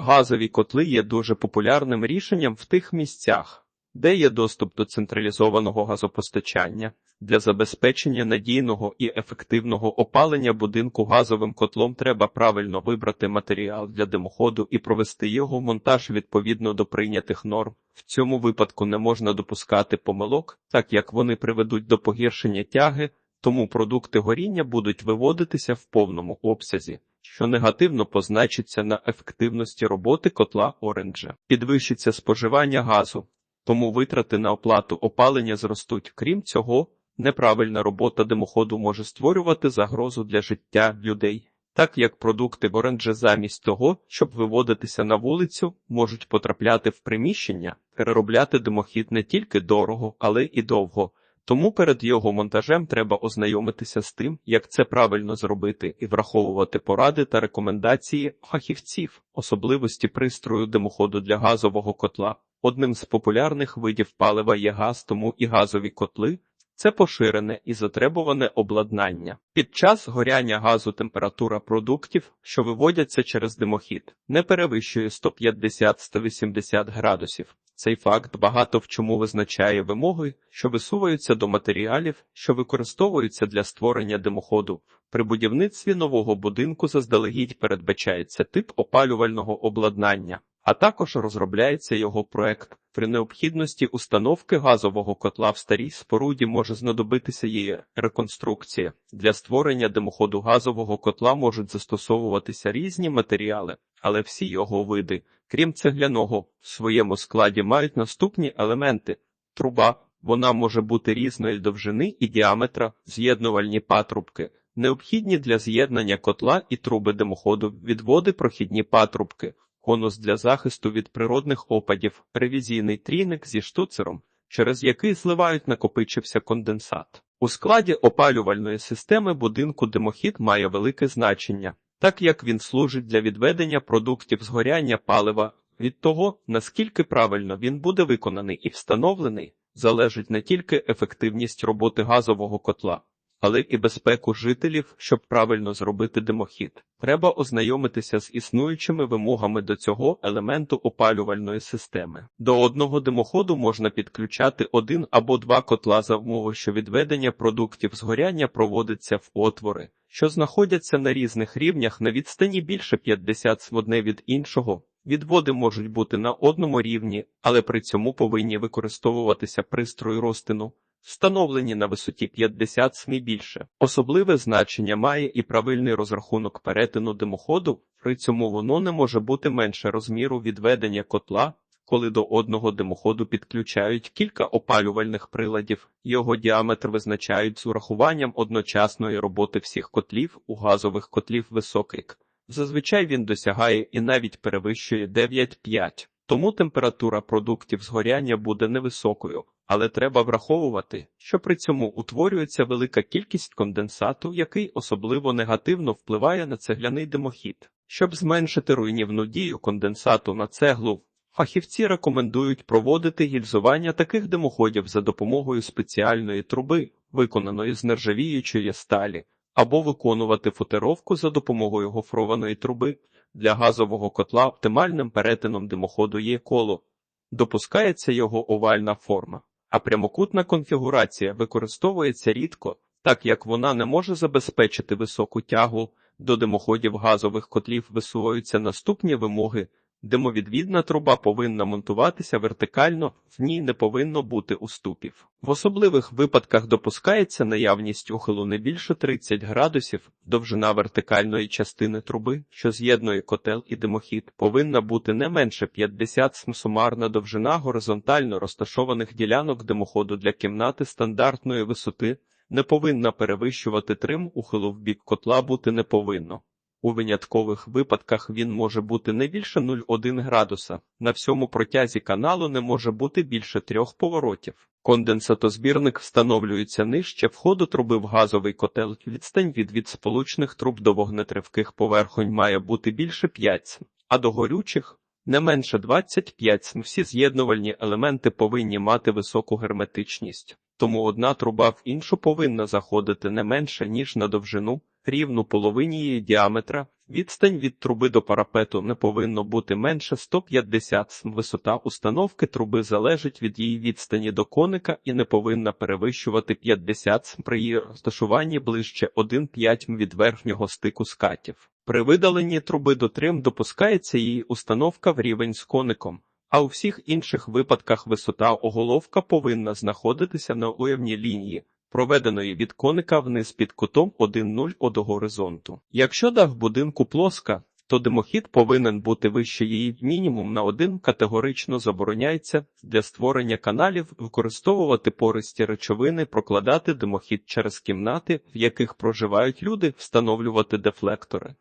Газові котли є дуже популярним рішенням в тих місцях, де є доступ до централізованого газопостачання. Для забезпечення надійного і ефективного опалення будинку газовим котлом треба правильно вибрати матеріал для димоходу і провести його монтаж відповідно до прийнятих норм. В цьому випадку не можна допускати помилок, так як вони приведуть до погіршення тяги, тому продукти горіння будуть виводитися в повному обсязі, що негативно позначиться на ефективності роботи котла Оранжа. Підвищиться споживання газу, тому витрати на оплату опалення зростуть. Крім цього, неправильна робота димоходу може створювати загрозу для життя людей. Так як продукти оранже замість того, щоб виводитися на вулицю, можуть потрапляти в приміщення, переробляти димохід не тільки дорого, але і довго. Тому перед його монтажем треба ознайомитися з тим, як це правильно зробити, і враховувати поради та рекомендації фахівців, особливості пристрою димоходу для газового котла. Одним з популярних видів палива є газ, тому і газові котли це поширене і затребуване обладнання. Під час горяння газу температура продуктів, що виводяться через димохід, не перевищує 150-180 градусів. Цей факт багато в чому визначає вимоги, що висуваються до матеріалів, що використовуються для створення димоходу. При будівництві нового будинку заздалегідь передбачається тип опалювального обладнання, а також розробляється його проект. При необхідності установки газового котла в старій споруді може знадобитися її реконструкція. Для створення димоходу газового котла можуть застосовуватися різні матеріали, але всі його види, крім цегляного, в своєму складі мають наступні елементи: труба, вона може бути різної довжини і діаметра, з'єднувальні патрубки, необхідні для з'єднання котла і труби димоходу, відводи прохідні патрубки конус для захисту від природних опадів, ревізійний трійник зі штуцером, через який зливають накопичився конденсат. У складі опалювальної системи будинку димохід має велике значення, так як він служить для відведення продуктів згоряння палива. Від того, наскільки правильно він буде виконаний і встановлений, залежить не тільки ефективність роботи газового котла, але і безпеку жителів, щоб правильно зробити димохід. Треба ознайомитися з існуючими вимогами до цього елементу опалювальної системи. До одного димоходу можна підключати один або два котла за умови, що відведення продуктів згоряння проводиться в отвори, що знаходяться на різних рівнях на відстані більше 50 см одне від іншого. Відводи можуть бути на одному рівні, але при цьому повинні використовуватися пристрої розтину, встановлені на висоті 50 см більше. Особливе значення має і правильний розрахунок перетину димоходу, при цьому воно не може бути менше розміру відведення котла, коли до одного димоходу підключають кілька опалювальних приладів, його діаметр визначають з урахуванням одночасної роботи всіх котлів у газових котлів високий. Зазвичай він досягає і навіть перевищує 9,5. Тому температура продуктів згоряння буде невисокою, але треба враховувати, що при цьому утворюється велика кількість конденсату, який особливо негативно впливає на цегляний димохід. Щоб зменшити руйнівну дію конденсату на цеглу, фахівці рекомендують проводити гільзування таких димоходів за допомогою спеціальної труби, виконаної з нержавіючої сталі, або виконувати футеровку за допомогою гофрованої труби. Для газового котла оптимальним перетином димоходу є коло, допускається його овальна форма, а прямокутна конфігурація використовується рідко, так як вона не може забезпечити високу тягу. До димоходів газових котлів висуваються наступні вимоги. Димовідвідна труба повинна монтуватися вертикально, в ній не повинно бути уступів. В особливих випадках допускається наявність ухилу не більше 30 градусів, довжина вертикальної частини труби, що з'єднує котел і димохід, повинна бути не менше 50 см. Сумарна довжина горизонтально розташованих ділянок димоходу для кімнати стандартної висоти не повинна перевищувати трим, ухилу в бік котла бути не повинно. У виняткових випадках він може бути не більше 0,1 градуса. На всьому протязі каналу не може бути більше трьох поворотів. Конденсатозбірник встановлюється нижче входу труби в газовий котел. Відстань від відсполучних труб до вогнетривких поверхонь має бути більше 5 а до горючих не менше 25 см. Всі з'єднувальні елементи повинні мати високу герметичність, тому одна труба в іншу повинна заходити не менше, ніж на довжину рівну половині її діаметра, Відстань від труби до парапету не повинно бути менше 150 см. Висота установки труби залежить від її відстані до коника і не повинна перевищувати 50 см при її розташуванні ближче 1,5 м від верхнього стику скатів. При видаленні труби до трим допускається її установка в рівень з коником, а у всіх інших випадках висота оголовка повинна знаходитися на уявній лінії, проведеної від коника вниз під кутом 1,0 од горизонту. Якщо дах будинку плоска, то димохід повинен бути вище її мінімум на один категорично забороняється для створення каналів використовувати пористі речовини, прокладати димохід через кімнати, в яких проживають люди, встановлювати дефлектори.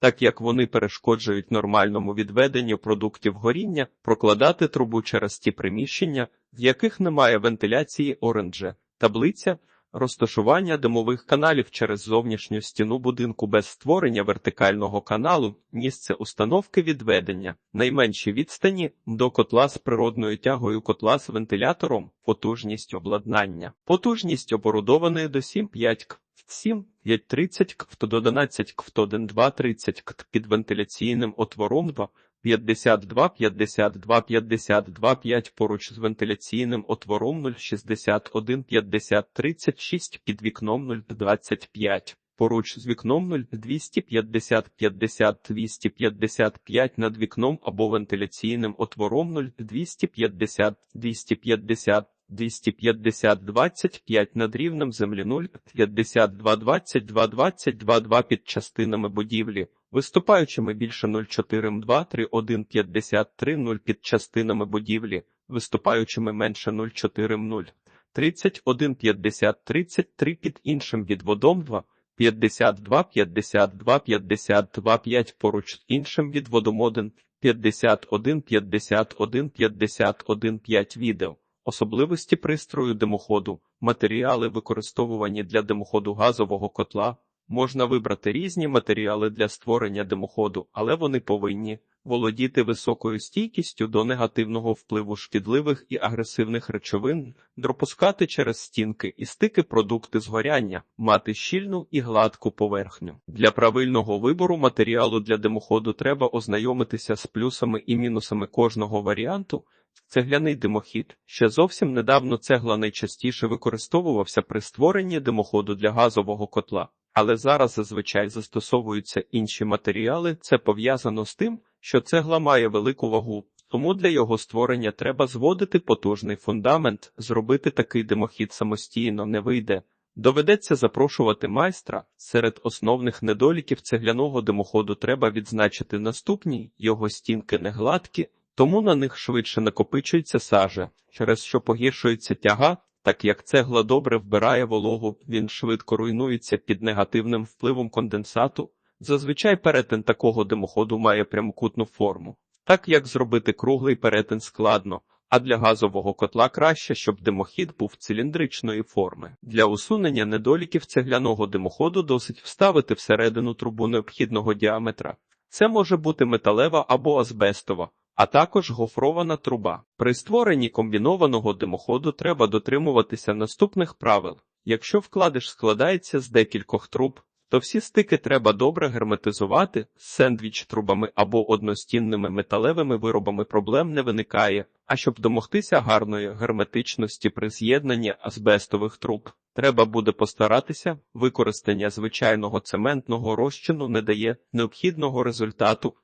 Так як вони перешкоджують нормальному відведенню продуктів горіння, прокладати трубу через ті приміщення, в яких немає вентиляції оранже, таблиця, розташування димових каналів через зовнішню стіну будинку без створення вертикального каналу, місце установки відведення, найменші відстані до котла з природною тягою котла з вентилятором, потужність обладнання, потужність оборудованої до 7,5 к. 7, 530 кв до 11 кв 1, 2, 30 кв під вентиляційним отвором 2, 52, 52, 52, 5 поруч з вентиляційним отвором 0, 61, 50, 36 під вікном 0, 25. Поруч з вікном 0, 250, 50, 255 над вікном або вентиляційним отвором 0, 250, 250, 250 25 над рівнем землі 0, 52 22 22 2 під частинами будівлі, виступаючими більше 0,4 2 3 1 53 0 під частинами будівлі, виступаючими менше 0,4 0, 31 50 33 під іншим відводом 2, 52 52 52 5 поруч іншим відводом 1, 51 51 51 5 відео. Особливості пристрою димоходу, матеріали, використовувані для димоходу газового котла. Можна вибрати різні матеріали для створення димоходу, але вони повинні володіти високою стійкістю до негативного впливу шкідливих і агресивних речовин, допускати через стінки і стики продукти згоряння, мати щільну і гладку поверхню. Для правильного вибору матеріалу для димоходу треба ознайомитися з плюсами і мінусами кожного варіанту. Цегляний димохід ще зовсім недавно цегла найчастіше використовувався при створенні димоходу для газового котла, але зараз зазвичай застосовуються інші матеріали. Це пов'язано з тим, що цегла має велику вагу, тому для його створення треба зводити потужний фундамент, зробити такий димохід самостійно не вийде. Доведеться запрошувати майстра. Серед основних недоліків цегляного димоходу треба відзначити наступні його стінки не гладкі тому на них швидше накопичується сажа, через що погіршується тяга, так як цегла добре вбирає вологу, він швидко руйнується під негативним впливом конденсату. Зазвичай перетин такого димоходу має прямокутну форму, так як зробити круглий перетин складно, а для газового котла краще, щоб димохід був циліндричної форми. Для усунення недоліків цегляного димоходу досить вставити всередину трубу необхідного діаметра. Це може бути металева або азбестова а також гофрована труба. При створенні комбінованого димоходу треба дотримуватися наступних правил. Якщо вкладиш складається з декількох труб, то всі стики треба добре герметизувати, сендвіч трубами або одностінними металевими виробами проблем не виникає, а щоб домогтися гарної герметичності при з'єднанні азбестових труб, треба буде постаратися, використання звичайного цементного розчину не дає необхідного результату,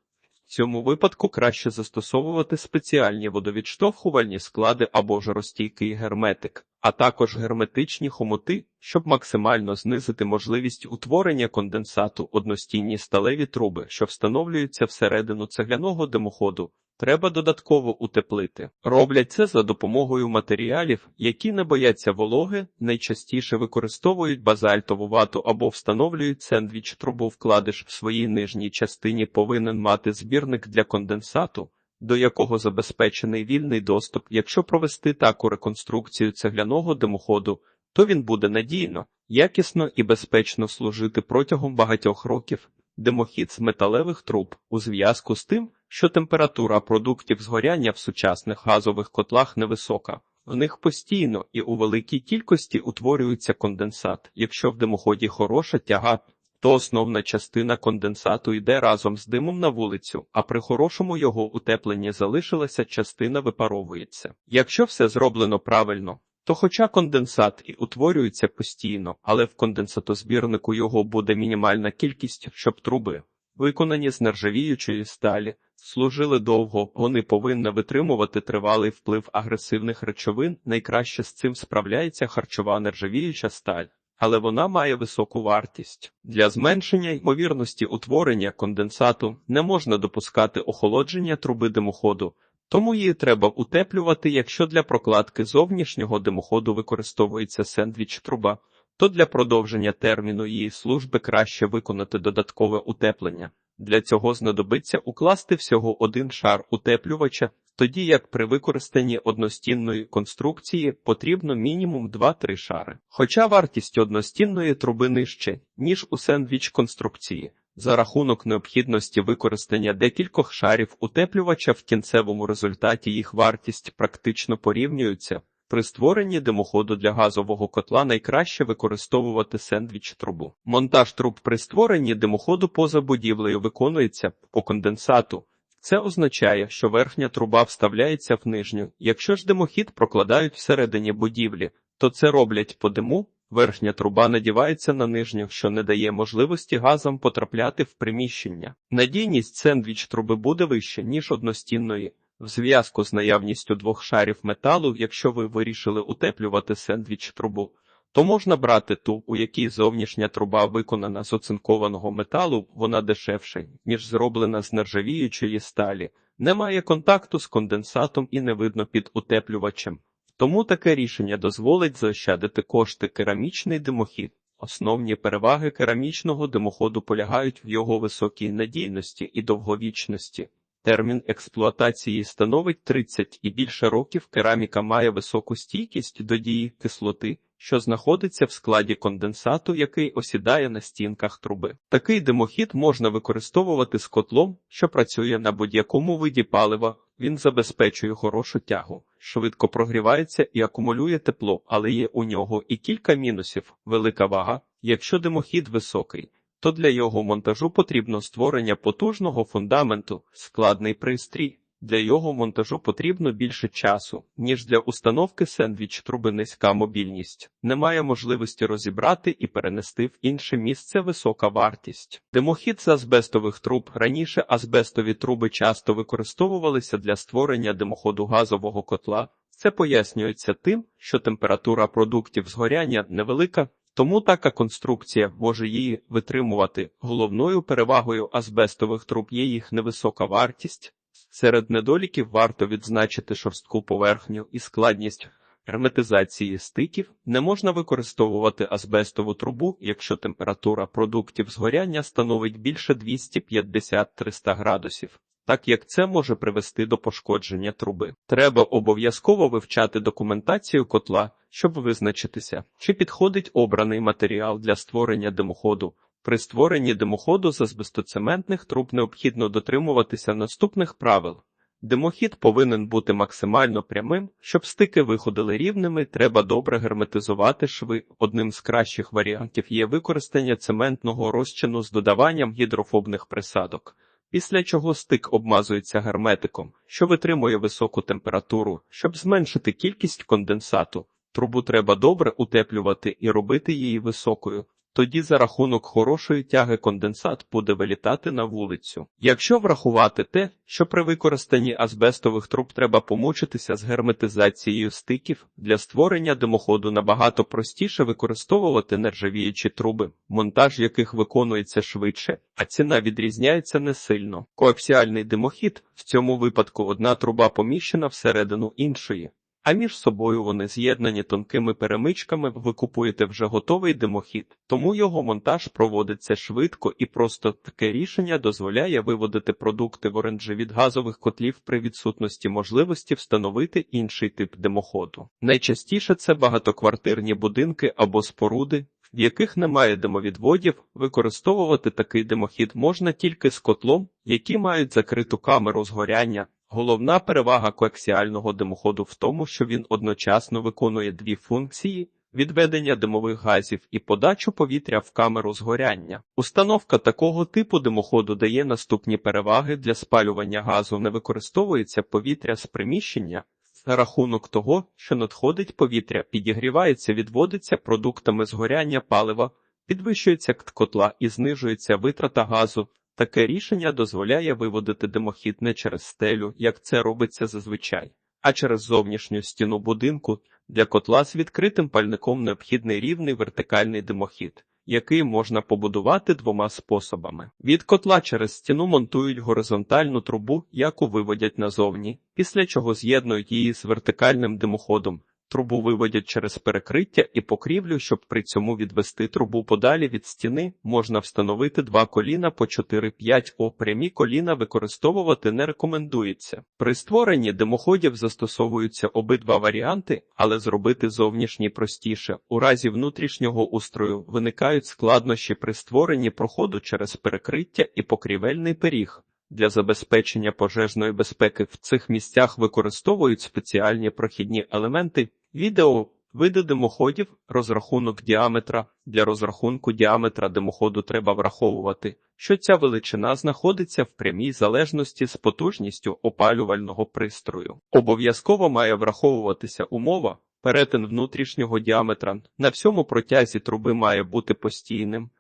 в цьому випадку краще застосовувати спеціальні водовідштовхувальні склади або жаростійкий герметик, а також герметичні хомути, щоб максимально знизити можливість утворення конденсату одностійні сталеві труби, що встановлюються всередину цегляного димоходу, треба додатково утеплити. Роблять це за допомогою матеріалів, які не бояться вологи, найчастіше використовують базальтову вату або встановлюють сендвіч трубу вкладиш в своїй нижній частині повинен мати збірник для конденсату. До якого забезпечений вільний доступ, якщо провести таку реконструкцію цегляного димоходу, то він буде надійно, якісно і безпечно служити протягом багатьох років. Димохід з металевих труб у зв'язку з тим, що температура продуктів згоряння в сучасних газових котлах невисока. В них постійно і у великій кількості утворюється конденсат. Якщо в димоході хороша тяга, то основна частина конденсату йде разом з димом на вулицю, а при хорошому його утепленні залишилася частина випаровується. Якщо все зроблено правильно, то хоча конденсат і утворюється постійно, але в конденсатозбірнику його буде мінімальна кількість, щоб труби, виконані з нержавіючої сталі, служили довго, вони повинні витримувати тривалий вплив агресивних речовин. Найкраще з цим справляється харчова нержавіюча сталь. Але вона має високу вартість. Для зменшення ймовірності утворення конденсату не можна допускати охолодження труби димоходу, тому її треба утеплювати, якщо для прокладки зовнішнього димоходу використовується сендвіч труба, то для продовження терміну її служби краще виконати додаткове утеплення. Для цього знадобиться укласти всього один шар утеплювача, тоді як при використанні одностінної конструкції потрібно мінімум 2-3 шари. Хоча вартість одностінної труби нижче, ніж у сендвіч конструкції. За рахунок необхідності використання декількох шарів утеплювача в кінцевому результаті їх вартість практично порівнюється. При створенні димоходу для газового котла найкраще використовувати сендвіч трубу. Монтаж труб при створенні димоходу поза будівлею виконується по конденсату. Це означає, що верхня труба вставляється в нижню. Якщо ж димохід прокладають всередині будівлі, то це роблять по диму. Верхня труба надівається на нижню, що не дає можливості газам потрапляти в приміщення. Надійність сендвіч труби буде вища, ніж одностінної. В зв'язку з наявністю двох шарів металу, якщо ви вирішили утеплювати сендвіч трубу, то можна брати ту, у якій зовнішня труба виконана з оцинкованого металу, вона дешевша, ніж зроблена з нержавіючої сталі, немає контакту з конденсатом і не видно під утеплювачем. Тому таке рішення дозволить заощадити кошти керамічний димохід. Основні переваги керамічного димоходу полягають в його високій надійності і довговічності. Термін експлуатації становить 30 і більше років. Кераміка має високу стійкість до дії кислоти, що знаходиться в складі конденсату, який осідає на стінках труби. Такий димохід можна використовувати з котлом, що працює на будь-якому виді палива. Він забезпечує хорошу тягу, швидко прогрівається і акумулює тепло, але є у нього і кілька мінусів: велика вага, якщо димохід високий то для його монтажу потрібно створення потужного фундаменту, складний пристрій. Для його монтажу потрібно більше часу, ніж для установки сендвіч труби низька мобільність. Немає можливості розібрати і перенести в інше місце висока вартість. Димохід з азбестових труб раніше азбестові труби часто використовувалися для створення димоходу газового котла. Це пояснюється тим, що температура продуктів згоряння невелика, тому така конструкція може її витримувати. Головною перевагою азбестових труб є їх невисока вартість. Серед недоліків варто відзначити шорстку поверхню і складність герметизації стиків. Не можна використовувати азбестову трубу, якщо температура продуктів згоряння становить більше 250-300 градусів. Так як це може привести до пошкодження труби, треба обов'язково вивчати документацію котла, щоб визначитися, чи підходить обраний матеріал для створення димоходу. При створенні димоходу з азбестоцементних труб необхідно дотримуватися наступних правил. Димохід повинен бути максимально прямим, щоб стики виходили рівними, треба добре герметизувати шви. Одним з кращих варіантів є використання цементного розчину з додаванням гідрофобних присадок після чого стик обмазується герметиком, що витримує високу температуру, щоб зменшити кількість конденсату. Трубу треба добре утеплювати і робити її високою. Тоді за рахунок хорошої тяги конденсат буде вилітати на вулицю. Якщо врахувати те, що при використанні азбестових труб треба помучитися з герметизацією стиків, для створення димоходу набагато простіше використовувати нержавіючі труби, монтаж яких виконується швидше, а ціна відрізняється не сильно. Коаксіальний димохід в цьому випадку одна труба поміщена всередину іншої а між собою вони з'єднані тонкими перемичками, ви купуєте вже готовий димохід, тому його монтаж проводиться швидко і просто таке рішення дозволяє виводити продукти в оранжі від газових котлів при відсутності можливості встановити інший тип димоходу. Найчастіше це багатоквартирні будинки або споруди. В яких немає димовідводів, використовувати такий димохід можна тільки з котлом, які мають закриту камеру згоряння, Головна перевага коаксіального димоходу в тому, що він одночасно виконує дві функції. відведення димових газів і подачу повітря в камеру згоряння. Установка такого типу димоходу дає наступні переваги для спалювання газу. Не використовується повітря з приміщення. За рахунок того, що надходить повітря, підігрівається, відводиться продуктами згоряння палива, підвищується котла і знижується витрата газу. Таке рішення дозволяє виводити димохід не через стелю, як це робиться зазвичай, а через зовнішню стіну будинку. Для котла з відкритим пальником необхідний рівний вертикальний димохід, який можна побудувати двома способами. Від котла через стіну монтують горизонтальну трубу, яку виводять назовні, після чого з'єднують її з вертикальним димоходом. Трубу виводять через перекриття і покрівлю, щоб при цьому відвести трубу подалі від стіни, можна встановити два коліна по 4-5 о. Прямі коліна використовувати не рекомендується. При створенні димоходів застосовуються обидва варіанти, але зробити зовнішній простіше. У разі внутрішнього устрою виникають складнощі при створенні проходу через перекриття і покрівельний пиріг. Для забезпечення пожежної безпеки в цих місцях використовують спеціальні прохідні елементи, відео, види димоходів, розрахунок діаметра. Для розрахунку діаметра димоходу треба враховувати, що ця величина знаходиться в прямій залежності з потужністю опалювального пристрою. Обов'язково має враховуватися умова. Перетин внутрішнього діаметра на всьому протязі труби має бути постійним.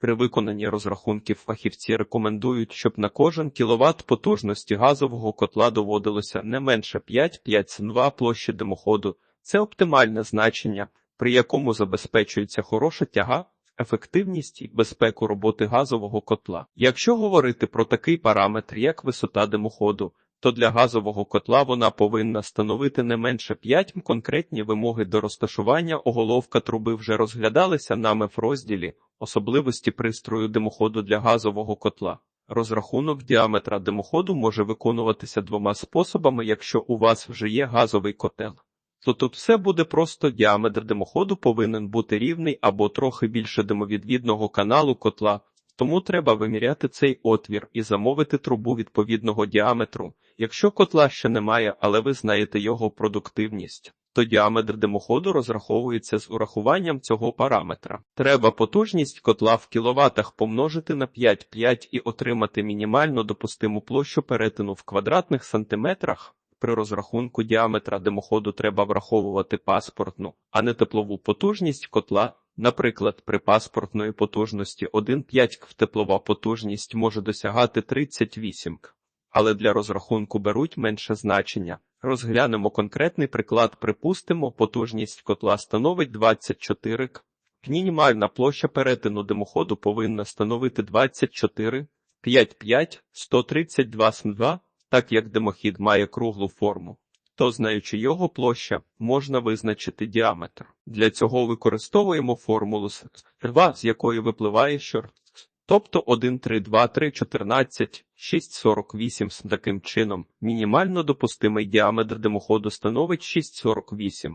При виконанні розрахунків фахівці рекомендують, щоб на кожен кіловат потужності газового котла доводилося не менше 5-5,2 площі димоходу. Це оптимальне значення, при якому забезпечується хороша тяга, ефективність і безпеку роботи газового котла. Якщо говорити про такий параметр, як висота димоходу, то для газового котла вона повинна становити не менше 5 конкретні вимоги до розташування оголовка труби вже розглядалися нами в розділі особливості пристрою димоходу для газового котла. Розрахунок діаметра димоходу може виконуватися двома способами, якщо у вас вже є газовий котел. То тут все буде просто діаметр димоходу повинен бути рівний або трохи більше димовідвідного каналу котла, тому треба виміряти цей отвір і замовити трубу відповідного діаметру. Якщо котла ще немає, але ви знаєте його продуктивність, то діаметр димоходу розраховується з урахуванням цього параметра. Треба потужність котла в кіловатах помножити на 5,5 і отримати мінімально допустиму площу перетину в квадратних сантиметрах. При розрахунку діаметра димоходу треба враховувати паспортну, а не теплову потужність котла. Наприклад, при паспортної потужності 1,5 кв теплова потужність може досягати 38 кв, але для розрахунку беруть менше значення. Розглянемо конкретний приклад. Припустимо, потужність котла становить 24 к. Мінімальна площа перетину димоходу повинна становити 24 55 132 см2, так як димохід має круглу форму. То, знаючи його площа, можна визначити діаметр. Для цього використовуємо формулу з 2, з якої випливає, що Тобто 1, 3, 2, 3, 14, 6, 48. З таким чином, мінімально допустимий діаметр димоходу становить 6,48,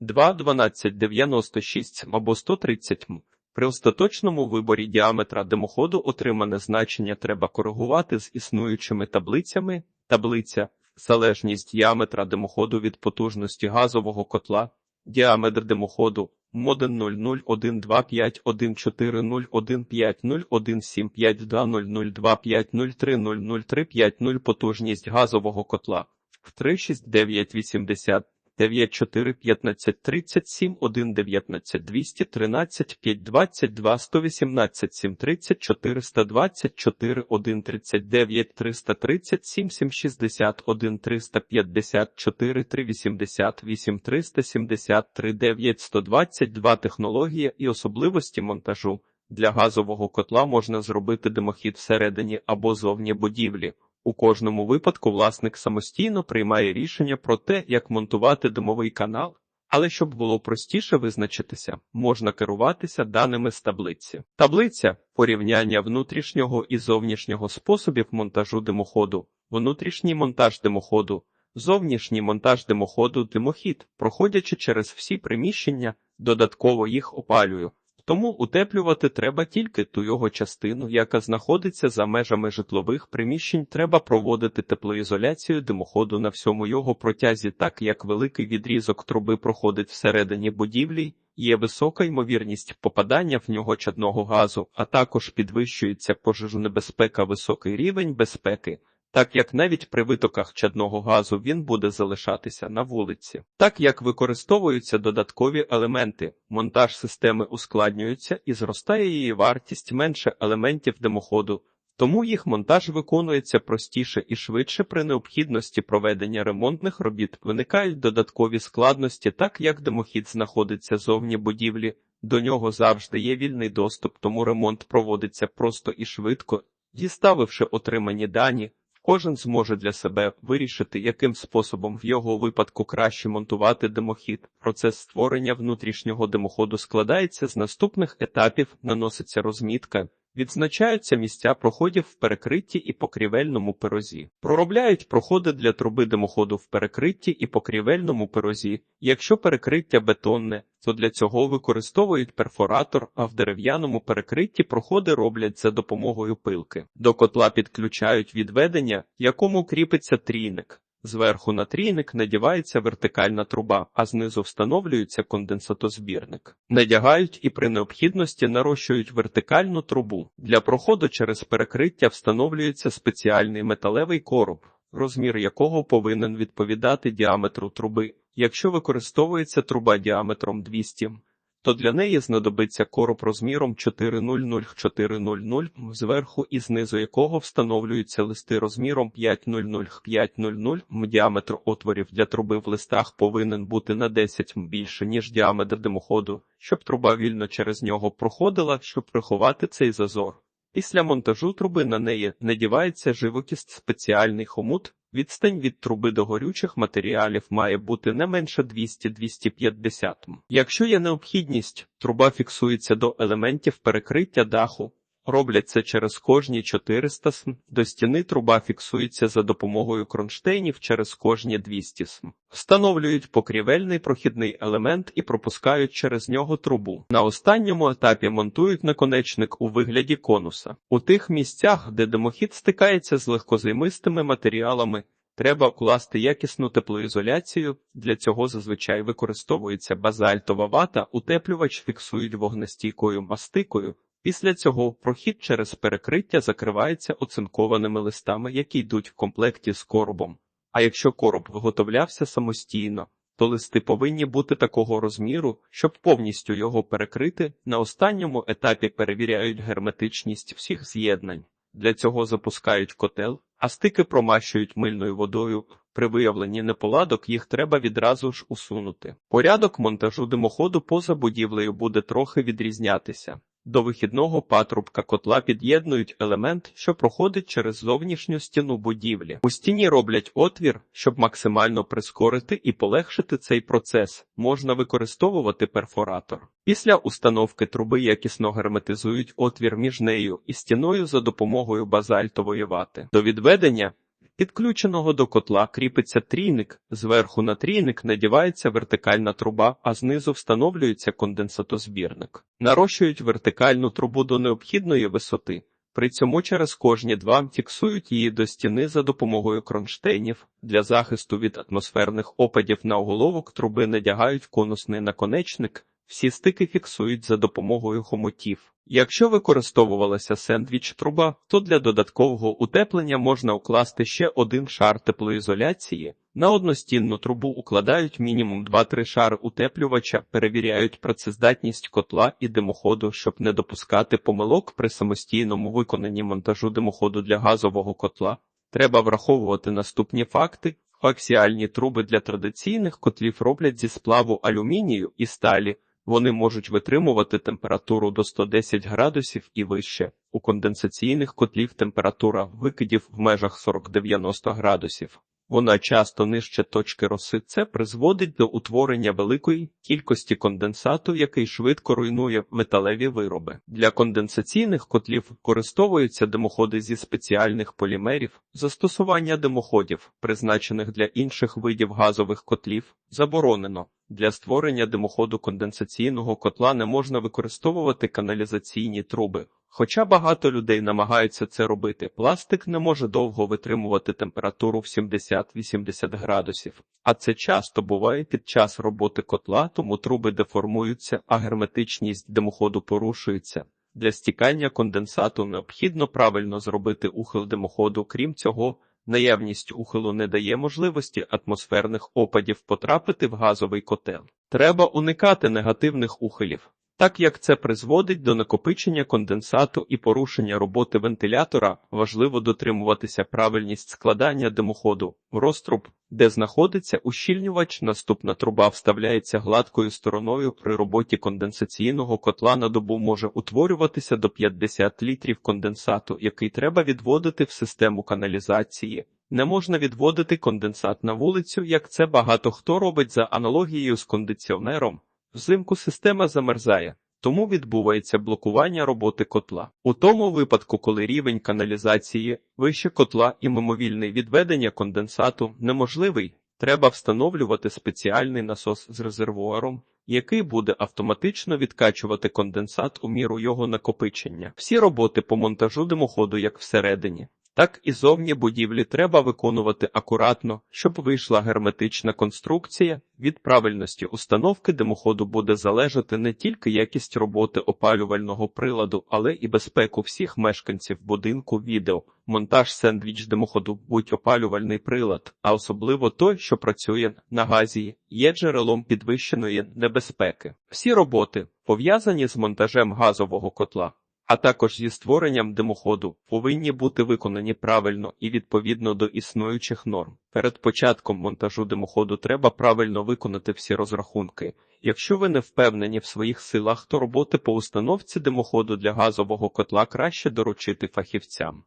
2, 12, 96 або 130 м. При остаточному виборі діаметра димоходу отримане значення треба коригувати з існуючими таблицями. Таблиця залежність діаметра димоходу від потужності газового котла, діаметр димоходу моден 00125140150175200250300350 потужність газового котла. В 36980 9, 4, 15, 37, 1, 19, 213, 5, 22, 118, 7, 30, 424, 1, 39, 337, 7, 61, 354, 3, 88, 373, 9, 122 технологія і особливості монтажу. Для газового котла можна зробити димохід всередині або зовні будівлі. У кожному випадку власник самостійно приймає рішення про те, як монтувати димовий канал, але щоб було простіше визначитися, можна керуватися даними з таблиці. Таблиця порівняння внутрішнього і зовнішнього способів монтажу димоходу, внутрішній монтаж димоходу, зовнішній монтаж димоходу, димохід, проходячи через всі приміщення, додатково їх опалюю. Тому утеплювати треба тільки ту його частину, яка знаходиться за межами житлових приміщень. Треба проводити теплоізоляцію димоходу на всьому його протязі, так як великий відрізок труби проходить всередині будівлі, є висока ймовірність попадання в нього чадного газу, а також підвищується пожежонебезпека високий рівень безпеки, так як навіть при витоках чадного газу він буде залишатися на вулиці. Так як використовуються додаткові елементи, монтаж системи ускладнюється і зростає її вартість менше елементів димоходу. Тому їх монтаж виконується простіше і швидше при необхідності проведення ремонтних робіт виникають додаткові складності, так як димохід знаходиться зовні будівлі, до нього завжди є вільний доступ, тому ремонт проводиться просто і швидко, діставивши отримані дані. Кожен зможе для себе вирішити, яким способом в його випадку краще монтувати димохід. Процес створення внутрішнього димоходу складається з наступних етапів, наноситься розмітка, відзначаються місця проходів в перекритті і покрівельному пирозі. Проробляють проходи для труби димоходу в перекритті і покрівельному пирозі. Якщо перекриття бетонне, то для цього використовують перфоратор, а в дерев'яному перекритті проходи роблять за допомогою пилки. До котла підключають відведення, якому кріпиться трійник. Зверху на трійник надівається вертикальна труба, а знизу встановлюється конденсатозбірник. Надягають і при необхідності нарощують вертикальну трубу. Для проходу через перекриття встановлюється спеціальний металевий короб, розмір якого повинен відповідати діаметру труби. Якщо використовується труба діаметром 200 то для неї знадобиться короб розміром 400-400, зверху і знизу якого встановлюються листи розміром 500-500. Діаметр отворів для труби в листах повинен бути на 10 більше, ніж діаметр димоходу, щоб труба вільно через нього проходила, щоб приховати цей зазор. Після монтажу труби на неї надівається живокість спеціальний хомут, Відстань від труби до горючих матеріалів має бути не менше 200-250 м. Якщо є необхідність, труба фіксується до елементів перекриття даху. Роблять це через кожні 400 см. До стіни труба фіксується за допомогою кронштейнів через кожні 200 см. Встановлюють покрівельний прохідний елемент і пропускають через нього трубу. На останньому етапі монтують наконечник у вигляді конуса. У тих місцях, де димохід стикається з легкозаймистими матеріалами, треба укласти якісну теплоізоляцію. Для цього зазвичай використовується базальтова вата, утеплювач фіксують вогнестійкою мастикою. Після цього прохід через перекриття закривається оцинкованими листами, які йдуть в комплекті з коробом. А якщо короб виготовлявся самостійно, то листи повинні бути такого розміру, щоб повністю його перекрити. На останньому етапі перевіряють герметичність всіх з'єднань. Для цього запускають котел, а стики промащують мильною водою. При виявленні неполадок їх треба відразу ж усунути. Порядок монтажу димоходу поза будівлею буде трохи відрізнятися. До вихідного патрубка котла під'єднують елемент, що проходить через зовнішню стіну будівлі. У стіні роблять отвір, щоб максимально прискорити і полегшити цей процес. Можна використовувати перфоратор. Після установки труби якісно герметизують отвір між нею і стіною за допомогою базальтової вати. До відведення Підключеного до котла кріпиться трійник, зверху на трійник надівається вертикальна труба, а знизу встановлюється конденсатозбірник. Нарощують вертикальну трубу до необхідної висоти. При цьому через кожні два фіксують її до стіни за допомогою кронштейнів. Для захисту від атмосферних опадів на оголовок труби надягають конусний наконечник, всі стики фіксують за допомогою хомутів. Якщо використовувалася сендвіч труба, то для додаткового утеплення можна укласти ще один шар теплоізоляції. На одностінну трубу укладають мінімум 2-3 шари утеплювача, перевіряють працездатність котла і димоходу, щоб не допускати помилок при самостійному виконанні монтажу димоходу для газового котла. Треба враховувати наступні факти. Коаксіальні труби для традиційних котлів роблять зі сплаву алюмінію і сталі. Вони можуть витримувати температуру до 110 градусів і вище. У конденсаційних котлів температура викидів в межах 40-90 градусів. Вона часто нижче точки роси. Це призводить до утворення великої кількості конденсату, який швидко руйнує металеві вироби. Для конденсаційних котлів використовуються димоходи зі спеціальних полімерів. Застосування димоходів, призначених для інших видів газових котлів, заборонено. Для створення димоходу конденсаційного котла не можна використовувати каналізаційні труби. Хоча багато людей намагаються це робити, пластик не може довго витримувати температуру в 70-80 градусів, а це часто буває під час роботи котла, тому труби деформуються, а герметичність димоходу порушується. Для стікання конденсату необхідно правильно зробити ухил димоходу. Крім цього, наявність ухилу не дає можливості атмосферних опадів потрапити в газовий котел. Треба уникати негативних ухилів, так як це призводить до накопичення конденсату і порушення роботи вентилятора, важливо дотримуватися правильність складання димоходу в розтруб, де знаходиться ущільнювач. Наступна труба вставляється гладкою стороною. При роботі конденсаційного котла на добу може утворюватися до 50 літрів конденсату, який треба відводити в систему каналізації. Не можна відводити конденсат на вулицю, як це багато хто робить за аналогією з кондиціонером. Взимку система замерзає, тому відбувається блокування роботи котла. У тому випадку, коли рівень каналізації вище котла і мимовільне відведення конденсату неможливий, треба встановлювати спеціальний насос з резервуаром, який буде автоматично відкачувати конденсат у міру його накопичення. Всі роботи по монтажу димоходу як всередині, так і зовні будівлі треба виконувати акуратно, щоб вийшла герметична конструкція. Від правильності установки димоходу буде залежати не тільки якість роботи опалювального приладу, але і безпеку всіх мешканців будинку відео. Монтаж сендвіч димоходу будь опалювальний прилад, а особливо той, що працює на газі, є джерелом підвищеної небезпеки. Всі роботи, пов'язані з монтажем газового котла, а також зі створенням димоходу, повинні бути виконані правильно і відповідно до існуючих норм. Перед початком монтажу димоходу треба правильно виконати всі розрахунки. Якщо ви не впевнені в своїх силах, то роботи по установці димоходу для газового котла краще доручити фахівцям.